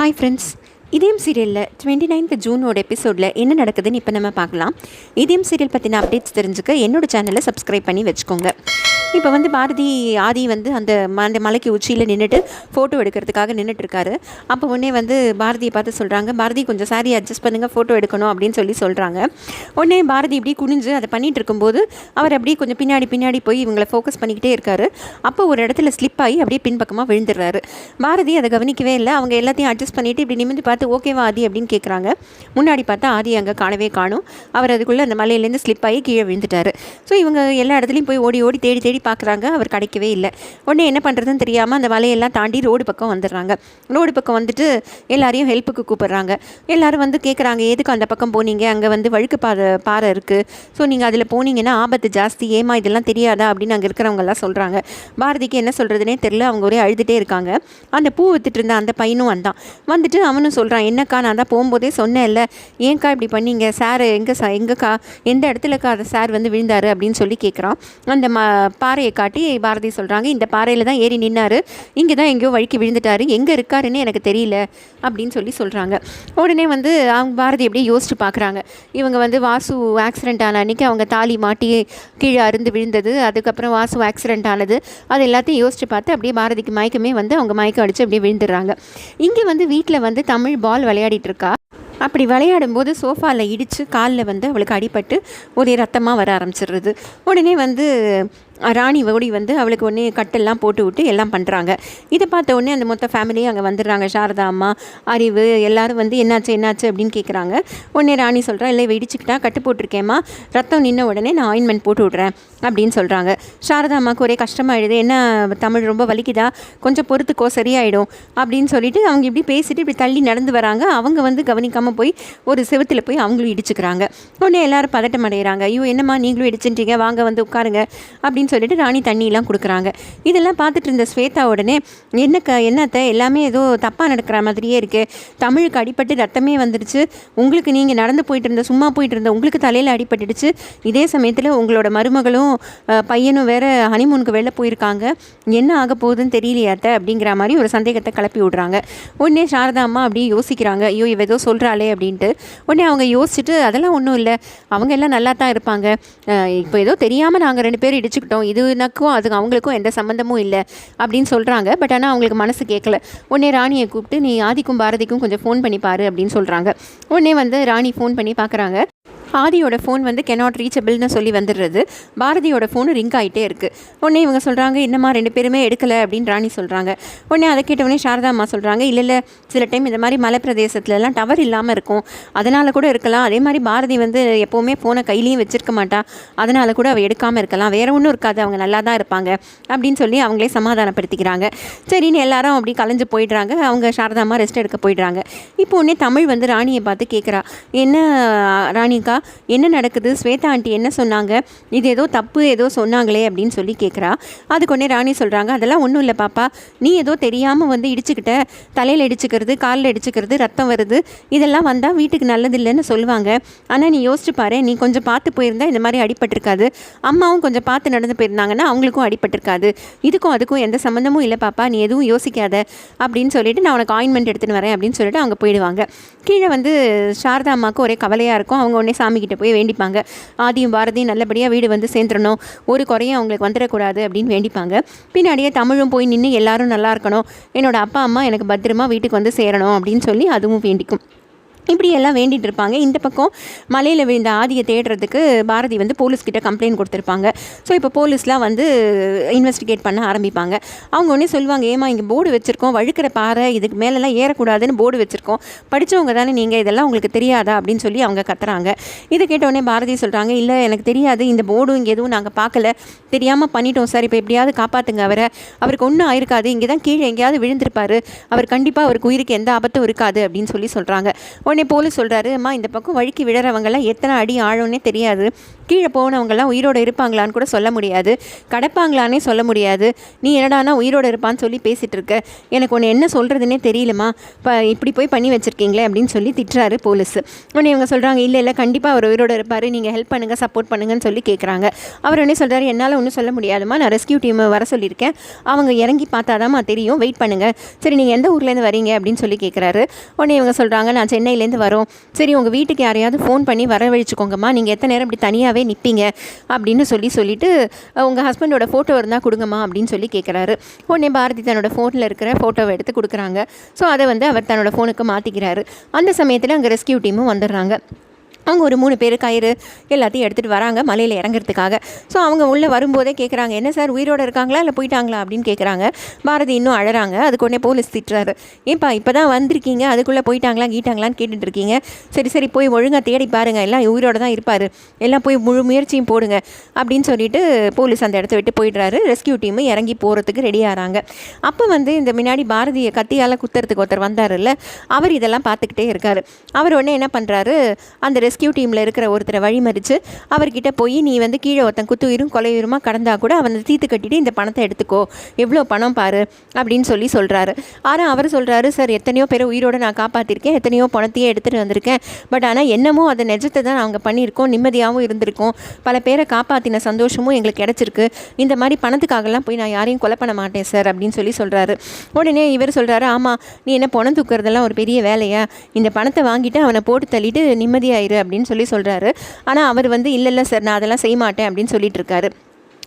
Hi friends இதயம் சீரியலில் twenty ninth ஜூனோட எபிசோடில் என்ன நடக்குதுன்னு இப்போ நம்ம பார்க்கலாம். இதயம் சீரியல் பற்றின அப்டேட்ஸ் தெரிஞ்சுக்க என்னோட சேனலை சப்ஸ்கிரைப் பண்ணி வச்சுக்கோங்க. இப்போ வந்து பாரதி ஆதி வந்து அந்த அந்த மலைக்கு உச்சியில் நின்றுட்டு ஃபோட்டோ எடுக்கிறதுக்காக நின்றுட்டுருக்காரு அப்போ உடனே வந்து பாரதியை பார்த்து சொல்கிறாங்க பாரதி கொஞ்சம் சாரி அட்ஜஸ்ட் பண்ணுங்கள் ஃபோட்டோ எடுக்கணும் அப்படின்னு சொல்லி சொல்கிறாங்க உடனே பாரதி இப்படி குனிஞ்சு அதை பண்ணிகிட்டு இருக்கும்போது அவர் அப்படியே கொஞ்சம் பின்னாடி பின்னாடி போய் இவங்களை ஃபோக்கஸ் பண்ணிக்கிட்டே இருக்காரு. அப்போ ஒரு இடத்துல ஸ்லிப் ஆகி அப்படியே பின்பக்கமாக விழுந்துடுறாரு. பாரதி அதை கவனிக்கவே இல்லை. அவங்க எல்லாத்தையும் அட்ஜஸ்ட் பண்ணிவிட்டு இப்படி நிமிந்து பார்த்து ஓகேவா ஆதி அப்படின்னு கேட்குறாங்க முன்னாடி பார்த்தா ஆதி அங்கே காணவே காணும். அவர் அதுக்குள்ளே அந்த மலையிலேருந்து ஸ்லிப் ஆகி கீழே விழுந்துட்டார். ஸோ இவங்க எல்லா இடத்துலையும் போய் ஓடி ஓடி தேடி தேடி பார்க்குறாங்க. அவர் கிடைக்கவே இல்லை. உடனே என்ன பண்ணுறதுன்னு தெரியாமல் அந்த மலையெல்லாம் தாண்டி ரோடு பக்கம் வந்துடுறாங்க. ரோடு பக்கம் வந்துட்டு எல்லாரையும் ஹெல்ப்புக்கு கூப்பிடுறாங்க. எல்லாரும் வந்து கேட்குறாங்க எதுக்கு அந்த பக்கம் போனீங்க? அங்கே வந்து வழுக்கு பாறை பாறை இருக்குது ஸோ நீங்கள் அதில் போனீங்கன்னா ஆபத்து ஜாஸ்தி. ஏமா இதெல்லாம் தெரியாதா? அப்படின்னு அங்கே இருக்கிறவங்க எல்லாம் சொல்கிறாங்க பாரதிக்கு என்ன சொல்கிறதுனே தெரில அவங்க ஒரே அழுதுகிட்டே இருக்காங்க. அந்த பூ வித்துட்டு இருந்த அந்த பையனும் வந்தான் வந்துட்டு அவனும் சொல்கிறான் என்னக்கா நான் தான் போகும்போதே சொன்னேன்ல. ஏன்க்கா இப்படி பண்ணீங்க? சார் எங்கே சா எங்கக்கா எந்த இடத்துலக்கா அந்த சார் வந்து விழுந்தாரு? அப்படின்னு சொல்லி கேட்குறான் அந்த ம பாறையை காட்டி பாரதி சொல்கிறாங்க இந்த பாறையில் தான் ஏறி நின்னார். இங்கே தான் எங்கேயோ வழுக்கி விழுந்துட்டாரு. எங்கே இருக்காருன்னு எனக்கு தெரியல அப்படின்னு சொல்லி சொல்கிறாங்க உடனே வந்து அவங்க பாரதி அப்படியே யோசிச்சு பார்க்குறாங்க இவங்க வந்து வாசு ஆக்சிடென்ட் ஆன அன்றைக்கி அவங்க தாலி மாட்டி கீழே அருந்து விழுந்தது. அதுக்கப்புறம் வாசு ஆக்சிடென்ட் ஆனது. அது எல்லாத்தையும் யோசிச்சு பார்த்து அப்படியே பாரதிக்கு மயக்கமே வந்து அவங்க மயக்கம் அடித்து அப்படியே விழுந்துடுறாங்க. இங்கே வந்து வீட்டில் வந்து தமிழ் பால் விளையாடிட்டு இருக்கா? அப்படி விளையாடும்போது சோஃபாவில் இடித்து காலில் வந்து அவளுக்கு அடிபட்டு ஒரே ரத்தமாக வர ஆரம்பிச்சிடுறது. உடனே வந்து ராணி ஓடி வந்து அவளுக்கு உடனே கட்டெல்லாம் போட்டு விட்டு எல்லாம் பண்ணுறாங்க இதை பார்த்த உடனே அந்த மொத்த ஃபேமிலியும் அங்கே வந்துடுறாங்க. சாரதா அம்மா அறிவு எல்லோரும் வந்து என்னாச்சு என்னாச்சு அப்படின்னு கேட்குறாங்க உடனே ராணி சொல்கிறா இல்லை வெடிச்சுக்கிட்டா கட்டு போட்டிருக்கேம்மா. ரத்தம் நின்ன உடனே நான் ஆயின்மெண்ட் போட்டு விட்றேன். அப்படின்னு சொல்கிறாங்க சாரதா அம்மாவுக்கு ஒரே கஷ்டமாயிடுது. என்ன தமிழ் ரொம்ப வலிக்குதா? கொஞ்சம் பொறுத்துக்கோ சரியாயிடும் அப்படின்னு சொல்லிட்டு அவங்க இப்படி பேசிட்டு இப்படி தள்ளி நடந்து வராங்க. அவங்க வந்து கவனிக்காமல் போய் ஒரு செவுத்துல போய் அவங்களும் இடிச்சுக்கிறாங்க. உடனே எல்லாரும் பதட்டம் அடைகிறாங்க ஐயோ என்னம்மா நீங்களும் இடிச்சுட்டீங்க? வாங்க வந்து உட்காருங்க அப்படின்னு சொல்லிட்டு ராணி தண்ணியெல்லாம் கொடுக்குறாங்க. இதெல்லாம் பார்த்துட்டு இருந்த ஸ்வேதா உடனே என்னக்கா என்னத்தை? எல்லாமே ஏதோ தப்பாக நடக்கிற மாதிரியே இருக்குது தமிழுக்கு அடிபட்டு ரத்தமே வந்துடுச்சு. உங்களுக்கு நீங்கள் நடந்து போயிட்டு இருந்த சும்மா போயிட்டு இருந்த உங்களுக்கு தலையில் அடிபட்டுடுச்சு. இதே சமயத்தில் உங்களோட மருமகளும் பொண்ணும் பையனும் வேறு ஹனிமூனுக்கு வெளில போயிருக்காங்க. என்ன ஆக போகுதுன்னு தெரியலையாத்த அப்படிங்கிற மாதிரி ஒரு சந்தேகத்தை கிளப்பி விடுறாங்க. உடனே சாரதா அம்மா அப்படியே யோசிக்கிறாங்க. ஐயோ இவ ஏதோ சொல்கிறாளே அப்படின்ட்டு. உடனே அவங்க யோசிச்சுட்டு அதெல்லாம் ஒன்றும் இல்லை. அவங்க எல்லாம் நல்லா தான் இருப்பாங்க. இப்போ ஏதோ தெரியாமல் நாங்கள் ரெண்டு பேரும் இடிச்சுக்கிட்டோம். இதுனாக்கும் அது அவங்களுக்கும் எந்த சம்மந்தமும் இல்லை. அப்படின்னு சொல்கிறாங்க பட் ஆனால் அவங்களுக்கு மனசு கேட்கல உடனே ராணியை கூப்பிட்டு நீ ஆதிக்கும் பாரதிக்கும் கொஞ்சம் ஃபோன் பண்ணி பாரு அப்படின்னு சொல்கிறாங்க உடனே வந்து ராணி ஃபோன் பண்ணி பார்க்குறாங்க ஆதியோட ஃபோன் வந்து கெனாட் ரீச்சபிள்னு சொல்லி வந்துடுறது. பாரதியோட ஃபோனு ரிங்க் ஆகிட்டே இருக்குது உடனே இவங்க சொல்கிறாங்க என்னம்மா ரெண்டு பேருமே எடுக்கலை? அப்படின்னு ராணி சொல்கிறாங்க உடனே அதை கேட்டவுடனே சாரதா அம்மா சொல்கிறாங்க இல்லை இல்லை சில டைம் இந்த மாதிரி மலை பிரதேசத்துலலாம் டவர் இல்லாமல் இருக்கும். அதனால் கூட இருக்கலாம். அதே மாதிரி பாரதி வந்து எப்போவுமே ஃபோனை கையிலையும் வச்சிருக்க மாட்டா. அதனால் கூட அவள் எடுக்காமல் இருக்கலாம். வேறு ஒன்றும் இருக்காது. அவங்க நல்லா தான் இருப்பாங்க. அப்படின்னு சொல்லி அவங்களே சமாதானப்படுத்திக்கிறாங்க. சரின்னு எல்லாரும் அப்படி கலைஞ்சு போயிடுறாங்க. அவங்க சாரதா அம்மா ரெஸ்ட் எடுக்க போயிடுறாங்க. இப்போ உடனே தமிழ் வந்து ராணியை பார்த்து கேட்குறா என்ன ராணிக்கா? என்ன நடக்குது? ஸ்வேதா ஆண்டி என்ன சொன்னாங்க? இது ஏதோ தப்பு ஏதோ சொன்னாங்களே அப்படின்னு சொல்லி கேட்குறா அதுக்கு உடனே ராணி சொல்கிறாங்க அதெல்லாம் ஒன்றும் இல்லை பாப்பா. நீ ஏதோ தெரியாமல் வந்து இடிச்சுக்கிட்ட. தலையில் இடிச்சுக்கிறது காலில் இடிச்சுக்கிறது ரத்தம் வருது. இதெல்லாம் வந்தால் வீட்டுக்கு நல்லது இல்லைன்னு சொல்லுவாங்க. ஆனால் நீ யோசிச்சு பாரு. நீ கொஞ்சம் பார்த்து போயிருந்தா இந்த மாதிரி அடிபட்டிருக்காது. அம்மாவும் கொஞ்சம் பார்த்து நடந்து போயிருந்தாங்கன்னா அவங்களுக்கும் அடிபட்டிருக்காது. இதுக்கும் அதுக்கும் எந்த சம்மந்தமும் இல்லை பாப்பா. நீ எதுவும் யோசிக்காத. அப்படின்னு சொல்லிட்டு நான் உனக்கு ஆயின்மெண்ட் எடுத்துன்னு வரேன். அப்படின்னு சொல்லிட்டு அவங்க போயிடுவாங்க. கீழே வந்து சாரதா அம்மாவுக்கு ஒரே கவலையாக இருக்கும். அவங்க உடனே சாமி கிட்ட போய் வேண்டிப்பாங்க. ஆதியும் பாரதியும் நல்லபடியாக வீடு வந்து சேர்ந்துடணும். ஒரு குறையும் அவங்களுக்கு வந்துடக்கூடாது அப்படின்னு வேண்டிப்பாங்க. பின்னாடியே தமிழும் போய் நின்று எல்லாரும் நல்லா இருக்கணும். என்னோட அப்பா அம்மா எனக்கு பத்திரமா வீட்டுக்கு வந்து சேரணும் அப்படின்னு சொல்லி அதுவும் வேண்டிக்கும். இப்படி எல்லாம் இருப்பாங்க. இந்த பக்கம் மலையில் விழுந்த ஆதியை தேடுறதுக்கு பாரதி வந்து போலீஸ்கிட்ட கம்ப்ளைண்ட் கொடுத்துருப்பாங்க. ஸோ இப்போ போலீஸ்லாம் வந்து இன்வெஸ்டிகேட் பண்ண ஆரம்பிப்பாங்க. அவங்க ஒன்றே சொல்லுவாங்க ஏமா இங்கே போர்டு வச்சுருக்கோம். வழுக்கிற பாறை இதுக்கு மேலெல்லாம் ஏறக்கூடாதுன்னு போர்டு வச்சுருக்கோம். படித்தவங்க தானே நீங்கள் இதெல்லாம் உங்களுக்கு தெரியாதா? அப்படின்னு சொல்லி அவங்க கத்துறாங்க. இதை கேட்ட பாரதி சொல்கிறாங்க இல்லை எனக்கு தெரியாது. இந்த போர்டும் இங்கே எதுவும் நாங்கள் பார்க்கல. தெரியாமல் பண்ணிட்டோம் சார். இப்போ எப்படியாவது காப்பாற்றுங்க அவரை. அவருக்கு ஒன்றும் ஆயிருக்காது. இங்கே தான் கீழே எங்கேயாவது விழுந்திருப்பார். அவர் கண்டிப்பாக அவருக்கு உயிருக்கு எந்த ஆபத்தும் இருக்காது. அப்படின்னு சொல்லி சொல்கிறாங்க உடனே உடனே போலீஸ் சொல்கிறாரு அம்மா இந்த பக்கம் வழுக்கி விடுறவங்கெல்லாம் எத்தனை அடி ஆழம்னே தெரியாது. கீழே போனவங்கெல்லாம் உயிரோடு இருப்பாங்களான்னு கூட சொல்ல முடியாது. கடப்பாங்களானே சொல்ல முடியாது. நீ என்னடானா உயிரோடு இருப்பான்னு சொல்லி பேசிகிட்டு இருக்க. எனக்கு ஒன்று என்ன சொல்கிறதுனே தெரியலம்மா. இப்போ இப்படி போய் பண்ணி வச்சுருக்கீங்களே அப்படின்னு சொல்லி திட்டுறாரு போலீஸ். உடனே இவங்க சொல்கிறாங்க இல்லை இல்லை கண்டிப்பாக அவர் உயிரோடு இருப்பார். நீங்கள் ஹெல்ப் பண்ணுங்கள் சப்போர்ட் பண்ணுங்கன்னு சொல்லி கேட்குறாங்க அவர் உடனே சொல்கிறாரு என்னால் ஒன்றும் சொல்ல முடியாதுமா நான் ரெஸ்கியூ டீம் வர சொல்லியிருக்கேன். அவங்க இறங்கி பார்த்தாதாம்மா தெரியும். வெயிட் பண்ணுங்கள் சரி நீங்கள் எந்த ஊர்லேருந்து வரீங்க? அப்படின்னு சொல்லி கேட்குறாரு உடனே இவங்க சொல்கிறாங்க நான் சென்னையில் சென்னையிலேருந்து வரோம். சரி உங்கள் வீட்டுக்கு யாரையாவது ஃபோன் பண்ணி வரவழைச்சிக்கோங்கம்மா. நீங்கள் எத்தனை நேரம் இப்படி தனியாகவே நிற்பீங்க அப்படின்னு சொல்லி சொல்லிவிட்டு உங்கள் ஹஸ்பண்டோட ஃபோட்டோ இருந்தால் கொடுங்கம்மா அப்படின்னு சொல்லி கேட்குறாரு உடனே பாரதி தன்னோட ஃபோனில் இருக்கிற ஃபோட்டோவை எடுத்து கொடுக்குறாங்க. ஸோ அதை வந்து அவர் தன்னோட ஃபோனுக்கு மாற்றிக்கிறாரு அந்த சமயத்தில் அங்கே ரெஸ்கியூ டீமும் வந்துடுறாங்க. அவங்க ஒரு மூணு பேர் கயிறு எல்லாத்தையும் எடுத்துகிட்டு வராங்க மலையில் இறங்குறதுக்காக. ஸோ அவங்க உள்ளே வரும்போதே கேட்குறாங்க என்ன சார் உயிரோடு இருக்காங்களா இல்லை போயிட்டாங்களா? அப்படின்னு கேட்குறாங்க பாரதி இன்னும் அழறாங்க அதுக்கு உடனே போலீஸ் திட்டுறாரு. ஏப்பா இப்போ தான் வந்திருக்கீங்க? அதுக்குள்ளே போயிட்டாங்களா கீட்டாங்களான்னு கேட்டுட்டு இருக்கீங்க சரி சரி போய் ஒழுங்காக தேடி பாருங்கள் எல்லாம் உயிரோடு தான் இருப்பார். எல்லாம் போய் முழு முயற்சியும் போடுங்க. அப்படின்னு சொல்லிட்டு போலீஸ் அந்த இடத்த விட்டு போயிடுறாரு. ரெஸ்கியூ டீமு இறங்கி போகிறதுக்கு ரெடி ஆகிறாங்க அப்போ வந்து இந்த முன்னாடி பாரதியை கத்தியால் குத்துறதுக்கு ஒருத்தர் வந்தார்ல அவர் இதெல்லாம் பார்த்துக்கிட்டே இருக்கார். அவர் உடனே என்ன பண்ணுறாரு அந்த ரெஸ்கியூ டீமில் இருக்கிற ஒருத்தரை வழிமறித்து அவர்கிட்ட போய் நீ வந்து கீழே ஒருத்தன் குத்துயிரும் கொலையுருமாக கடந்தால் கூட அவனை தீத்து கட்டிட்டு இந்த பணத்தை எடுத்துக்கோ. எவ்வளோ பணம் பாரு அப்படின்னு சொல்லி சொல்கிறாரு ஆனால் அவர் சொல்கிறாரு சார் எத்தனையோ பேரை உயிரோடு நான் காப்பாற்றிருக்கேன் எத்தனையோ பணத்தையே எடுத்துகிட்டு வந்திருக்கேன். பட் ஆனால் என்னமோ அதை நிஜத்தை தான் நாங்கள் பண்ணியிருக்கோம். நிம்மதியாகவும் இருந்திருக்கோம். பல பேரை காப்பாற்றின சந்தோஷமும் எங்களுக்கு கிடச்சிருக்கு. இந்த மாதிரி பணத்துக்காகலாம் போய் நான் யாரையும் கொலை பண்ண மாட்டேன் சார் அப்படின்னு சொல்லி சொல்கிறாரு உடனே இவர் சொல்கிறாரு ஆமாம் நீ என்ன பணம் தூக்குறதெல்லாம் ஒரு பெரிய வேலையா? இந்த பணத்தை வாங்கிட்டு அவனை போட்டு தள்ளிட்டு நிம்மதியாயிரு. அப்படின்னு சொல்லி சொல்கிறாரு ஆனால் அவர் வந்து இல்லை இல்லை சார் நான் அதெல்லாம் செய்ய மாட்டேன் அப்படின்னு சொல்லிட்டு இருக்காரு.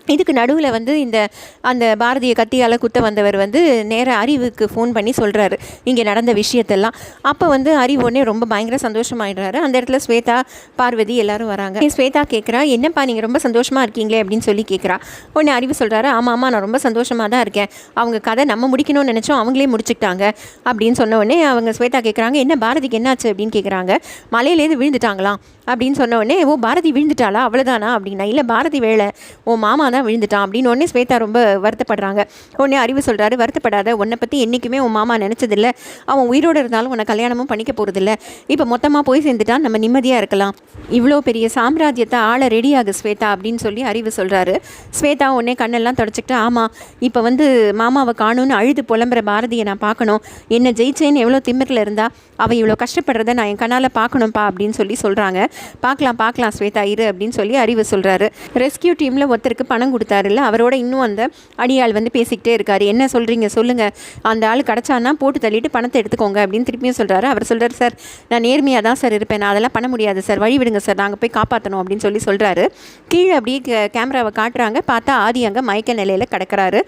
இதுக்கு நடுவில் வந்து இந்த அந்த பாரதிய கத்தியால் குத்த வந்தவர் வந்து நேராக அறிவுக்கு ஃபோன் பண்ணி சொல்கிறாரு இங்கே நடந்த விஷயத்தெல்லாம். அப்போ வந்து அறிவு உடனே ரொம்ப பயங்கர சந்தோஷமாயிடுறாரு. அந்த இடத்துல ஸ்வேதா பார்வதி எல்லாரும் வராங்க. ஸ்வேதா கேட்குறா என்னப்பா நீங்கள் ரொம்ப சந்தோஷமாக இருக்கீங்களே? அப்படின்னு சொல்லி கேட்குறா உடனே அறிவு சொல்கிறாரு ஆமாம் ஆமாம் நான் ரொம்ப சந்தோஷமாக தான் இருக்கேன். அவங்க கதை நம்ம முடிக்கணும்னு நினச்சோம் அவங்களே முடிச்சுக்கிட்டாங்க. அப்படின்னு சொன்ன உடனே அவங்க ஸ்வேதா கேட்குறாங்க என்ன பாரதிக்கு என்னாச்சு? அப்படின்னு கேட்குறாங்க மலையிலேருந்து விழுந்துட்டாங்களாம். அப்படின்னு சொன்ன உடனே ஓ பாரதி விழுந்துட்டாளா? அவ்வளோதானா அப்படின்னா இல்லை பாரதி வேலை. ஓ மாமா தான் விழுந்துட்டான் அப்படின்னு உடனே ஸ்வேதா ரொம்ப வருத்தப்படுறாங்க. உடனே அறிவு சொல்கிறாரு வருத்தப்படாத உன்னை பற்றி என்றைக்குமே உன் மாமா நினச்சதில்ல. அவன் உயிரோடு இருந்தாலும் உன்னை கல்யாணமும் பண்ணிக்க போகிறதில்ல இப்போ மொத்தமாக போய் சேர்ந்துட்டான் நம்ம நிம்மதியாக இருக்கலாம். இவ்வளோ பெரிய சாம்ராஜ்யத்தை ஆள ரெடியாகு ஸ்வேதா அப்படின்னு சொல்லி அறிவு சொல்கிறாரு ஸ்வேதா உடனே கண்ணெல்லாம் தொடச்சிக்கிட்டு ஆமாம் இப்போ வந்து மாமாவை காணும்னு அழுது புலம்புற பாரதியை நான் பார்க்கணும். என்ன ஜெயிச்சேன்னு எவ்வளோ திமிரில் இருந்தா அவள் இவ்வளோ கஷ்டப்படுறத நான் என் கண்ணால் பார்க்கணும்ப்பா அப்படின்னு சொல்லி சொல்கிறாங்க பார்க்கலாம் பார்க்கலாம் ஸ்வேதா இரு அப்படின்னு சொல்லி அறிவு சொல்கிறாரு ரெஸ்கியூ டீமில் ஒருத்தருக்கு பணம் பணம் கொடுத்தாருல்ல அவரோட இன்னும் அந்த அடியாள் வந்து பேசிக்கிட்டே இருக்காரு. என்ன சொல்கிறீங்க சொல்லுங்கள் அந்த ஆள் கிடச்சான்னா போட்டு தள்ளிட்டு பணத்தை எடுத்துக்கோங்க அப்படின்னு திருப்பியும் சொல்கிறாரு அவர் சொல்கிறார் சார் நான் நேர்மையாக தான் சார் இருப்பேன். நான் அதெல்லாம் பண்ண முடியாது சார். வழி விடுங்க சார். நாங்கள் போய் காப்பாற்றணும் அப்படின்னு சொல்லி சொல்கிறாரு கீழே அப்படியே கேமராவை காட்டுறாங்க. பார்த்தா ஆதி அங்கே மயக்க நிலையில் கிடக்கிறாரு.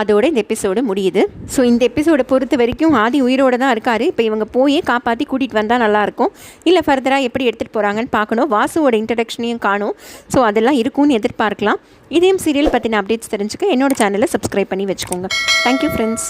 அதோட இந்த எபிசோடு முடியுது. ஸோ இந்த எபிசோடை பொறுத்த வரைக்கும் ஆதி உயிரோடு தான் இருக்கார். இப்போ இவங்க போய் காப்பாற்றி கூட்டிகிட்டு வந்தால் நல்லாயிருக்கும் இல்லை ஃபர்தராக எப்படி எடுத்துகிட்டு போகிறாங்கன்னு பார்க்கணும். வாசுவோட இன்ட்ரடக்ஷனையும் காணும். ஸோ அதெல்லாம் இருக்கும்னு எதிர்பார்க்கலாம். இதையும் சீரியல் பற்றின அப்டேட்ஸ் தெரிஞ்சுக்க என்னோட சேனலை சப்ஸ்கிரைப் பண்ணி வச்சுக்கோங்க. Thank you friends